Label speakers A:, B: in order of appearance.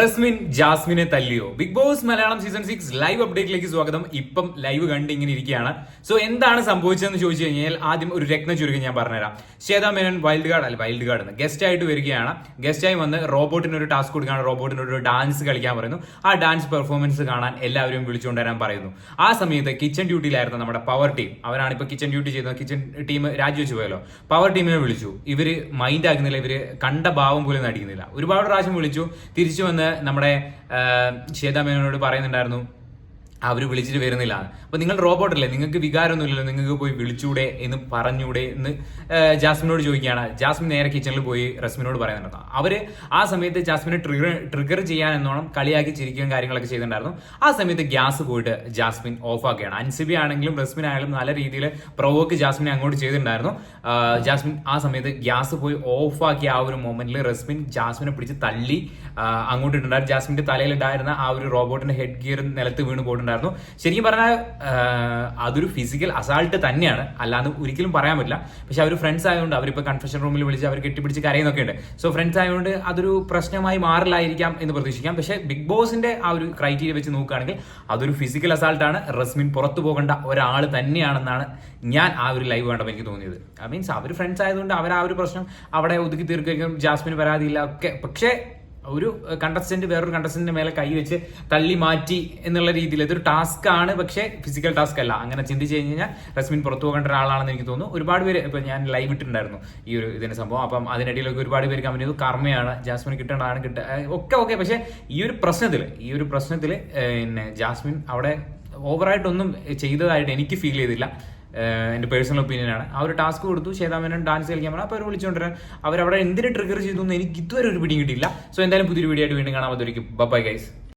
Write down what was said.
A: റസ്മിൻ ജാസ്മിനെ തല്ലിയോ? Bigg Boss Malayalam season six live അപ്ഡേറ്റിലേക്ക് സ്വാഗതം. ഇപ്പം ലൈവ് കണ്ട് ഇങ്ങനെ ഇരിക്കുകയാണ്. സോ എന്താണ് സംഭവിച്ചതെന്ന് ചോദിച്ചു കഴിഞ്ഞാൽ ആദ്യം ഒരു രത്ന ചുരുക്കി ഞാൻ പറഞ്ഞുതരാം. ശ്വേതാ മേനൻ വൈൽഡ് കാർഡ് അല്ല വൈൽഡ് എന്ന് ഗസ്റ്റ് ആയിട്ട് വരികയാണ്. ഗസ്റ്റായി വന്ന് റോബോട്ടിന് ഒരു ടാസ്ക് കൊടുക്കുകയാണ്. റോബോട്ടിന് ഒരു ഡാൻസ് കളിക്കാൻ പറയുന്നു. ആ ഡാൻസ് പെർഫോമൻസ് കാണാൻ എല്ലാവരും വിളിച്ചുകൊണ്ടുവരാൻ പറയുന്നു. ആ സമയത്ത് കിച്ചൺ ഡ്യൂട്ടിയിലായിരുന്നു നമ്മുടെ പവർ ടീം അവരാണ് ഇപ്പൊ കിച്ചൺ ഡ്യൂട്ടി ചെയ്യുന്നത് കിച്ചൺ ടീം രാജിവെച്ച് പോയല്ലോ. പവർ ടീമിനെ വിളിച്ചു. ഇവർ മൈൻഡ് ആക്കുന്നില്ല. ഇവർ കണ്ട ഭാവം പോലും നടിക്കുന്നില്ല. ഒരുപാട് പ്രാവശ്യം വിളിച്ചു. തിരിച്ചു വന്ന് നമ്മുടെ ശ്വേതാ പറയുന്നുണ്ടായിരുന്നു അവർ വിളിച്ചിട്ട് വരുന്നില്ല. അപ്പൊ നിങ്ങൾ റോബോട്ട് അല്ലേ നിങ്ങൾക്ക് വികാരമൊന്നുമില്ലല്ലോ. നിങ്ങൾക്ക് പോയി വിളിച്ചൂടെ എന്ന് പറഞ്ഞൂടെ എന്ന് ജാസ്മിനോട് ചോദിക്കുകയാണ്. ജാസ്മിൻ നേരെ കിച്ചണിൽ പോയി റസ്മിനോട് പറയുന്നുണ്ട് അവർ ആ സമയത്ത് ജാസ്മിനെ ട്രിഗർ ട്രിഗർ ചെയ്യാൻ എന്നോണം കളിയാക്കി ചിരിക്കുകയും കാര്യങ്ങളൊക്കെ ചെയ്തിട്ടുണ്ടായിരുന്നു. ആ സമയത്ത് ഗ്യാസ് പോയിട്ട് ജാസ്മിൻ ഓഫ് ആക്കുകയാണ് അൻസിബി ആണെങ്കിലും റസ്മിൻ ആണെങ്കിലും നല്ല രീതിയിൽ പ്രൊവോക്ക് ജാസ്മിനെ അങ്ങോട്ട് ചെയ്തിട്ടുണ്ടായിരുന്നു. ജാസ്മിൻ ആ സമയത്ത് ഗ്യാസ് പോയി ഓഫ് ആക്കിയ ആ ഒരു മൊമെന്റിൽ റസ്മിൻ ജാസ്മിനെ പിടിച്ച് തള്ളി അങ്ങോട്ട് ഇട്ടുണ്ടായിരുന്നു ജാസ്മിന്റെ തലയിലുണ്ടായിരുന്ന ആ ഒരു റോബോട്ടിന്റെ ഹെഡ് ഗിയർ നിലത്ത് വീണ് പോയിട്ടുണ്ടായിരുന്നു ശരിക്കും പറഞ്ഞാൽ അതൊരു ഫിസിക്കൽ അസാൾട്ട് തന്നെയാണ്. അല്ലാതെ ഒരിക്കലും പറയാൻ പറ്റില്ല. പക്ഷെ അവർ ഫ്രണ്ട്സ് ആയതുകൊണ്ട് അവരിപ്പോൾ കൺഫെഷൻ റൂമിൽ വിളിച്ച് അവർ കെട്ടിപ്പിടിച്ച് കരയുന്നൊക്കെ ഉണ്ട്. സോ ഫ്രണ്ട്സ് ആയതുകൊണ്ട് അതൊരു പ്രശ്നമായി മാറില്ലായിരിക്കാം എന്ന് പ്രതീക്ഷിക്കാം. പക്ഷേ ബിഗ് ബോസിന്റെ ആ ഒരു ക്രൈറ്റീരിയ വെച്ച് നോക്കുകയാണെങ്കിൽ അതൊരു ഫിസിക്കൽ അസാൾട്ടാണ് റസ്മിൻ പുറത്തു പോകേണ്ട ഒരാൾ തന്നെയാണെന്നാണ് ഞാൻ ആ ഒരു ലൈവ് കണ്ടപ്പോൾ എനിക്ക് തോന്നിയത്. മീൻസ് അവർ ഫ്രണ്ട്സ് ആയതുകൊണ്ട് അവർ ആ ഒരു പ്രശ്നം അവിടെ ഒതുക്കി തീർക്കുകയും ജാസ്മിന് പരാതിയില്ല ഒക്കെ. പക്ഷേ ഒരു കണ്ടസ്റ്റന്റ് വേറൊരു കണ്ടസ്റ്റന്റിന്റെ മേലെ കൈവച്ച് തള്ളി മാറ്റി എന്നുള്ള രീതിയിൽ. ഇതൊരു ടാസ്ക് ആണ് പക്ഷേ ഫിസിക്കൽ ടാസ്ക് അല്ല. അങ്ങനെ ചിന്തിച്ചു കഴിഞ്ഞ് കഴിഞ്ഞാൽ റസ്മിൻ പുറത്തു പോകേണ്ട ഒരാളാണെന്ന് എനിക്ക് തോന്നുന്നു. ഒരുപാട് പേര് ഇപ്പൊ ഞാൻ ലൈവ് ഇട്ടിട്ടുണ്ടായിരുന്നു ഈ ഒരു ഇതിന്റെ സംഭവം. അപ്പം അതിനിടയിലൊക്കെ ഒരുപാട് പേര് കമന്റ് ചെയ്തു. കർമ്മയാണ് ജാസ്മിൻ കിട്ടേണ്ടതാണ് കിട്ട ഒക്കെ ഓക്കെ പക്ഷേ ഈ ഒരു പ്രശ്നത്തിൽ ഈ ഒരു പ്രശ്നത്തിൽ പിന്നെ ജാസ്മിൻ അവിടെ ഓവറായിട്ടൊന്നും ചെയ്തതായിട്ട് എനിക്ക് ഫീൽ ചെയ്തില്ല. എന്റെ പേഴ്സണൽ ഒപ്പീനിയൻ ആണ്. ആ ഒരു ടാസ്ക് കൊടുത്തു. ശ്വേതാമേനൻ ഡാൻസ് കളിക്കാൻ പറഞ്ഞു. അപ്പോൾ അവർ വിളിച്ചുകൊണ്ടിരാൻ അവരവിടെ എന്തിനു ട്രിഗർ ചെയ്തു എനിക്ക് ഇതുവരെ ഒരു പിടിയും കിട്ടിയില്ല. സോ എന്തായാലും പുതിയൊരു വീഡിയോ ആയിട്ട് വീണ്ടും കാണാൻ പറ്റുമായിരിക്കും ബൈ ഗൈസ്